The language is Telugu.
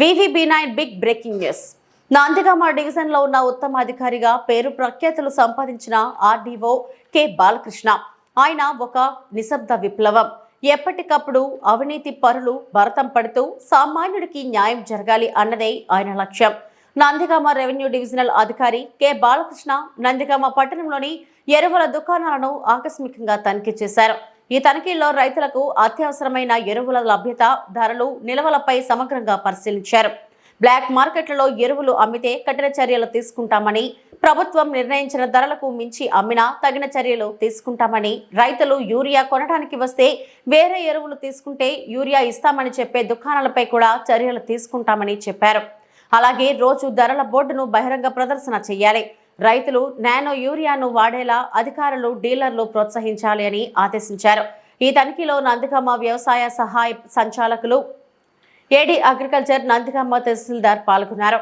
VVB nine big breaking news. Nandigama డివిజన్లో ఉన్న ఉత్తమ అధికారిగా పేరు ప్రఖ్యాతులు సంపాదించిన ఆర్డీఓ కె బాలకృష్ణ. ఆయన ఒక నిశ్శబ్ద విప్లవం. ఎప్పటికప్పుడు అవినీతి పరులు భరతం పడుతూ సామాన్యుడికి న్యాయం జరగాలి అన్నదే ఆయన లక్ష్యం. నందిగామ రెవెన్యూ డివిజనల్ అధికారి కె బాలకృష్ణ నందిగామ పట్టణంలోని ఎరువుల దుకాణాలను ఆకస్మికంగా తనిఖీ చేశారు. ఈ తనిఖీల్లో రైతులకు అత్యవసరమైన ఎరువుల లభ్యత ధరలు నిల్వలపై సమగ్రంగా పరిశీలించారు. బ్లాక్ మార్కెట్లలో ఎరువులు అమ్మితే కఠిన చర్యలు తీసుకుంటామని ప్రభుత్వం నిర్ణయించిన ధరలకు మించి అమ్మినా తగిన చర్యలు తీసుకుంటామని రైతులు యూరియా కొనడానికి వస్తే వేరే ఎరువులు తీసుకుంటే యూరియా ఇస్తామని చెప్పే దుకాణాలపై కూడా చర్యలు తీసుకుంటామని చెప్పారు. అలాగే రోజు ధరల బోర్డును బహిరంగ ప్రదర్శన చేయాలి. రైతులు నానో యూరియాను వాడేలా అధికారులు డీలర్లు ప్రోత్సహించాలి అని ఆదేశించారు. ఈ తనిఖీలో నందికమ్మ వ్యవసాయ సహాయ సంచాలకులు ఏడీ అగ్రికల్చర్ నందికమ్మ తహసీల్దార్ పాల్గొన్నారు.